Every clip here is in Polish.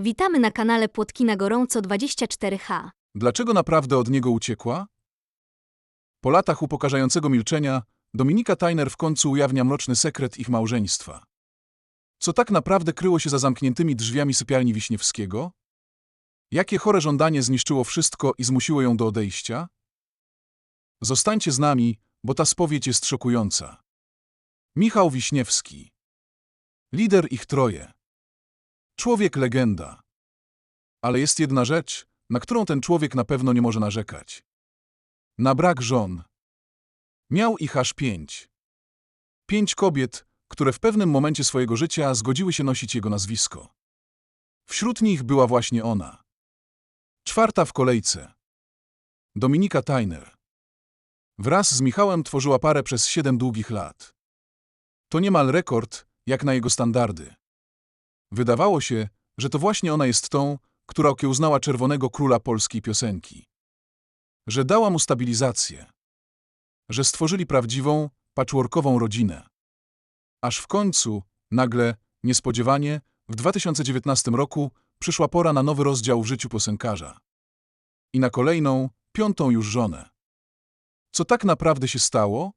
Witamy na kanale Płotki na Gorąco 24H. Dlaczego naprawdę od niego uciekła? Po latach upokarzającego milczenia, Dominika Tajner w końcu ujawnia mroczny sekret ich małżeństwa. Co tak naprawdę kryło się za zamkniętymi drzwiami sypialni Wiśniewskiego? Jakie chore żądanie zniszczyło wszystko i zmusiło ją do odejścia? Zostańcie z nami, bo ta spowiedź jest szokująca. Michał Wiśniewski. Lider ich troje. Człowiek legenda. Ale jest jedna rzecz, na którą ten człowiek na pewno nie może narzekać. Na brak żon. Miał ich aż pięć. Pięć kobiet, które w pewnym momencie swojego życia zgodziły się nosić jego nazwisko. Wśród nich była właśnie ona. Czwarta w kolejce. Dominika Tajner. Wraz z Michałem tworzyła parę przez siedem długich lat. To niemal rekord, jak na jego standardy. Wydawało się, że to właśnie ona jest tą, która okiełznała czerwonego króla polskiej piosenki. Że dała mu stabilizację. Że stworzyli prawdziwą, patchworkową rodzinę. Aż w końcu, nagle, niespodziewanie, w 2019 roku przyszła pora na nowy rozdział w życiu piosenkarza. I na kolejną, piątą już żonę. Co tak naprawdę się stało?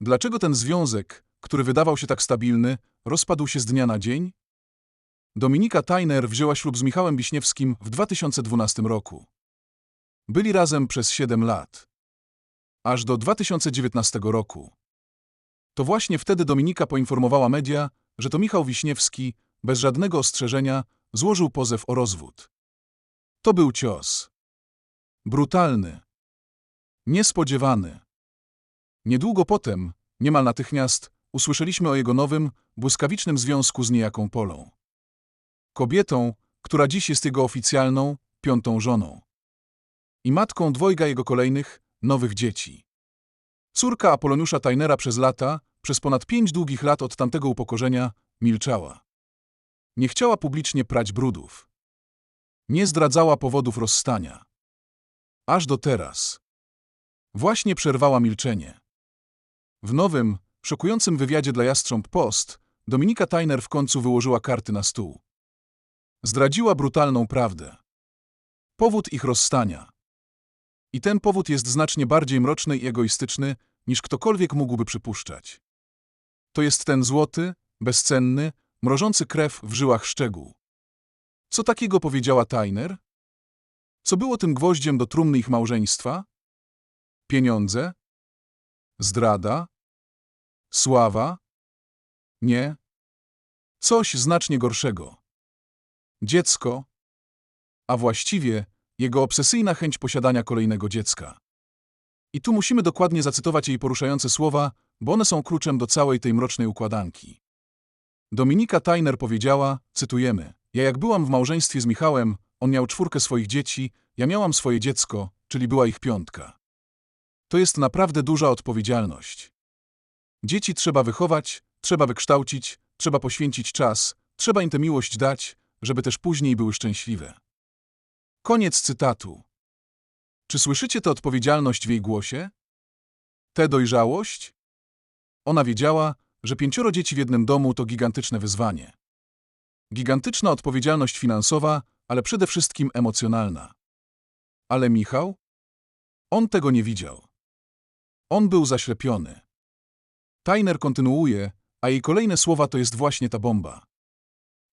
Dlaczego ten związek, który wydawał się tak stabilny, rozpadł się z dnia na dzień? Dominika Tajner wzięła ślub z Michałem Wiśniewskim w 2012 roku. Byli razem przez 7 lat. Aż do 2019 roku. To właśnie wtedy Dominika poinformowała media, że to Michał Wiśniewski, bez żadnego ostrzeżenia, złożył pozew o rozwód. To był cios. Brutalny. Niespodziewany. Niedługo potem, niemal natychmiast, usłyszeliśmy o jego nowym, błyskawicznym związku z niejaką Polą. Kobietą, która dziś jest jego oficjalną, piątą żoną. I matką dwojga jego kolejnych, nowych dzieci. Córka Apoloniusza Tajnera przez lata, przez ponad pięć długich lat od tamtego upokorzenia, milczała. Nie chciała publicznie prać brudów. Nie zdradzała powodów rozstania. Aż do teraz. Właśnie przerwała milczenie. W nowym, szokującym wywiadzie dla Jastrząb Post Dominika Tajner w końcu wyłożyła karty na stół. Zdradziła brutalną prawdę. Powód ich rozstania. I ten powód jest znacznie bardziej mroczny i egoistyczny, niż ktokolwiek mógłby przypuszczać. To jest ten złoty, bezcenny, mrożący krew w żyłach szczegół. Co takiego powiedziała Tajner? Co było tym gwoździem do trumny ich małżeństwa? Pieniądze? Zdrada? Sława? Nie. Coś znacznie gorszego. Dziecko, a właściwie jego obsesyjna chęć posiadania kolejnego dziecka. I tu musimy dokładnie zacytować jej poruszające słowa, bo one są kluczem do całej tej mrocznej układanki. Dominika Tajner powiedziała, cytujemy, ja jak byłam w małżeństwie z Michałem, on miał czwórkę swoich dzieci, ja miałam swoje dziecko, czyli była ich piątka. To jest naprawdę duża odpowiedzialność. Dzieci trzeba wychować, trzeba wykształcić, trzeba poświęcić czas, trzeba im tę miłość dać, żeby też później były szczęśliwe. Koniec cytatu. Czy słyszycie tę odpowiedzialność w jej głosie? Tę dojrzałość? Ona wiedziała, że pięcioro dzieci w jednym domu to gigantyczne wyzwanie. Gigantyczna odpowiedzialność finansowa, ale przede wszystkim emocjonalna. Ale Michał? On tego nie widział. On był zaślepiony. Tajner kontynuuje, a jej kolejne słowa to jest właśnie ta bomba.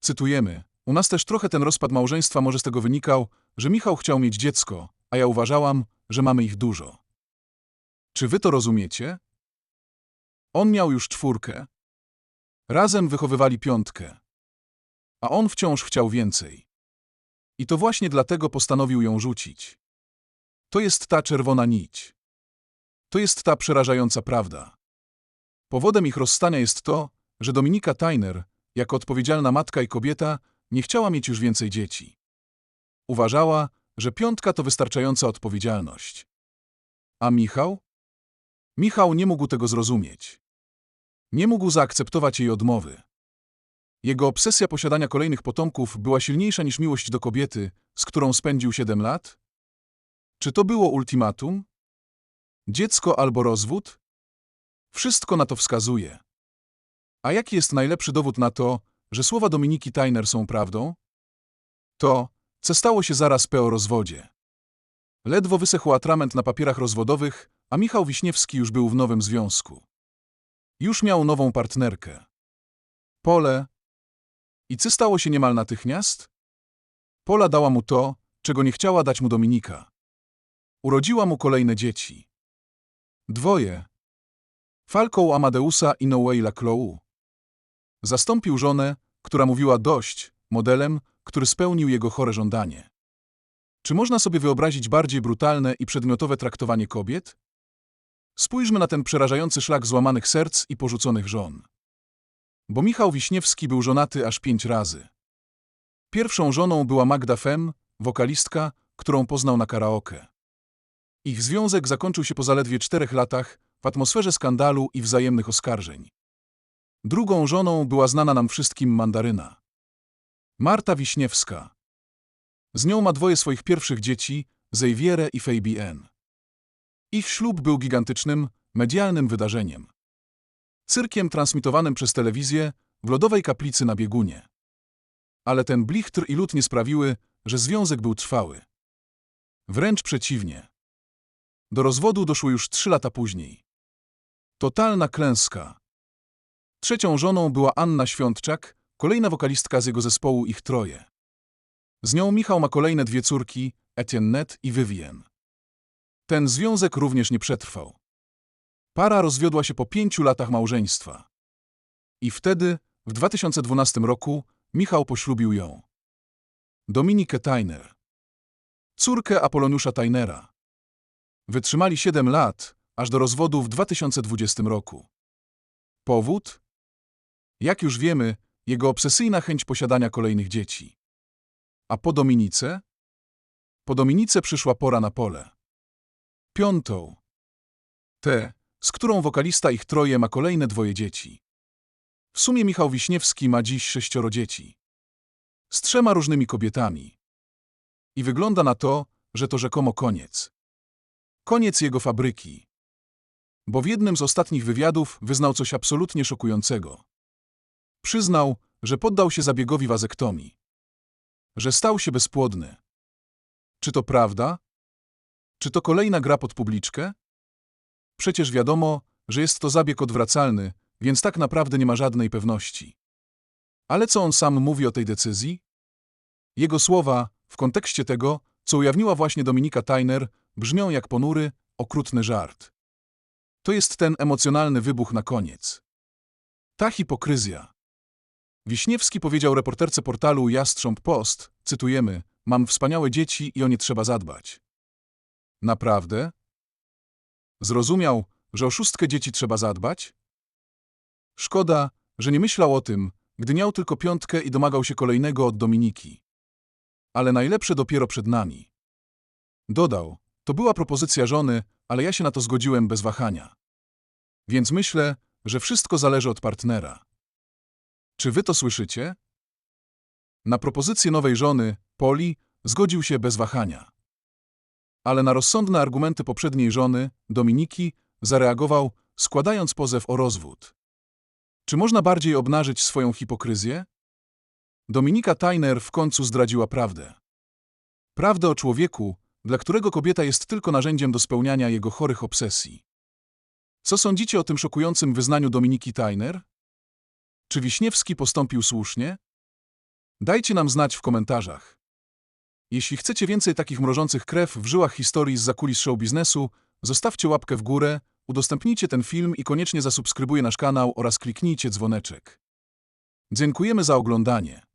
Cytujemy. U nas też trochę ten rozpad małżeństwa może z tego wynikał, że Michał chciał mieć dziecko, a ja uważałam, że mamy ich dużo. Czy wy to rozumiecie? On miał już czwórkę. Razem wychowywali piątkę. A on wciąż chciał więcej. I to właśnie dlatego postanowił ją rzucić. To jest ta czerwona nić. To jest ta przerażająca prawda. Powodem ich rozstania jest to, że Dominika Tajner, jako odpowiedzialna matka i kobieta, nie chciała mieć już więcej dzieci. Uważała, że piątka to wystarczająca odpowiedzialność. A Michał? Michał nie mógł tego zrozumieć. Nie mógł zaakceptować jej odmowy. Jego obsesja posiadania kolejnych potomków była silniejsza niż miłość do kobiety, z którą spędził siedem lat? Czy to było ultimatum? Dziecko albo rozwód? Wszystko na to wskazuje. A jaki jest najlepszy dowód na to, że słowa Dominiki Tajner są prawdą? To, co stało się zaraz po rozwodzie. Ledwo wysechł atrament na papierach rozwodowych, a Michał Wiśniewski już był w nowym związku. Już miał nową partnerkę. Pole. I co stało się niemal natychmiast? Pola dała mu to, czego nie chciała dać mu Dominika. Urodziła mu kolejne dzieci. Dwoje. Falką Amadeusa i Noeila Chloe. Zastąpił żonę, która mówiła dość, modelem, który spełnił jego chore żądanie. Czy można sobie wyobrazić bardziej brutalne i przedmiotowe traktowanie kobiet? Spójrzmy na ten przerażający szlak złamanych serc i porzuconych żon. Bo Michał Wiśniewski był żonaty aż pięć razy. Pierwszą żoną była Magda Fem, wokalistka, którą poznał na karaoke. Ich związek zakończył się po zaledwie czterech latach w atmosferze skandalu i wzajemnych oskarżeń. Drugą żoną była znana nam wszystkim mandaryna. Marta Wiśniewska. Z nią ma dwoje swoich pierwszych dzieci, Xavierę i Fabienne. Ich ślub był gigantycznym, medialnym wydarzeniem. Cyrkiem transmitowanym przez telewizję w lodowej kaplicy na biegunie. Ale ten blichtr i lód nie sprawiły, że związek był trwały. Wręcz przeciwnie. Do rozwodu doszło już trzy lata później. Totalna klęska. Trzecią żoną była Anna Świątczak, kolejna wokalistka z jego zespołu Ich Troje. Z nią Michał ma kolejne dwie córki, Etienne i Vivien. Ten związek również nie przetrwał. Para rozwiodła się po pięciu latach małżeństwa. I wtedy, w 2012 roku, Michał poślubił ją. Dominikę Tajner. Córkę Apoloniusza Tajnera. Wytrzymali siedem lat, aż do rozwodu w 2020 roku. Powód? Jak już wiemy, jego obsesyjna chęć posiadania kolejnych dzieci. A po Dominice? Po Dominice przyszła pora na pole. Piątą. Tę, z którą wokalista ich troje ma kolejne dwoje dzieci. W sumie Michał Wiśniewski ma dziś sześcioro dzieci. Z trzema różnymi kobietami. I wygląda na to, że to rzekomo koniec. Koniec jego fabryki. Bo w jednym z ostatnich wywiadów wyznał coś absolutnie szokującego. Przyznał, że poddał się zabiegowi wazektomii. Że stał się bezpłodny. Czy to prawda? Czy to kolejna gra pod publiczkę? Przecież wiadomo, że jest to zabieg odwracalny, więc tak naprawdę nie ma żadnej pewności. Ale co on sam mówi o tej decyzji? Jego słowa, w kontekście tego, co ujawniła właśnie Dominika Tajner, brzmią jak ponury, okrutny żart. To jest ten emocjonalny wybuch na koniec. Ta hipokryzja. Wiśniewski powiedział reporterce portalu Jastrząb Post, cytujemy, mam wspaniałe dzieci i o nie trzeba zadbać. Naprawdę? Zrozumiał, że o szóstkę dzieci trzeba zadbać? Szkoda, że nie myślał o tym, gdy miał tylko piątkę i domagał się kolejnego od Dominiki. Ale najlepsze dopiero przed nami. Dodał, to była propozycja żony, ale ja się na to zgodziłem bez wahania. Więc myślę, że wszystko zależy od partnera. Czy wy to słyszycie? Na propozycję nowej żony, Poli, zgodził się bez wahania. Ale na rozsądne argumenty poprzedniej żony, Dominiki, zareagował, składając pozew o rozwód. Czy można bardziej obnażyć swoją hipokryzję? Dominika Tajner w końcu zdradziła prawdę. Prawdę o człowieku, dla którego kobieta jest tylko narzędziem do spełniania jego chorych obsesji. Co sądzicie o tym szokującym wyznaniu Dominiki Tajner? Czy Wiśniewski postąpił słusznie? Dajcie nam znać w komentarzach. Jeśli chcecie więcej takich mrożących krew w żyłach historii z zakulis show biznesu, zostawcie łapkę w górę, udostępnijcie ten film i koniecznie zasubskrybujcie nasz kanał oraz kliknijcie dzwoneczek. Dziękujemy za oglądanie.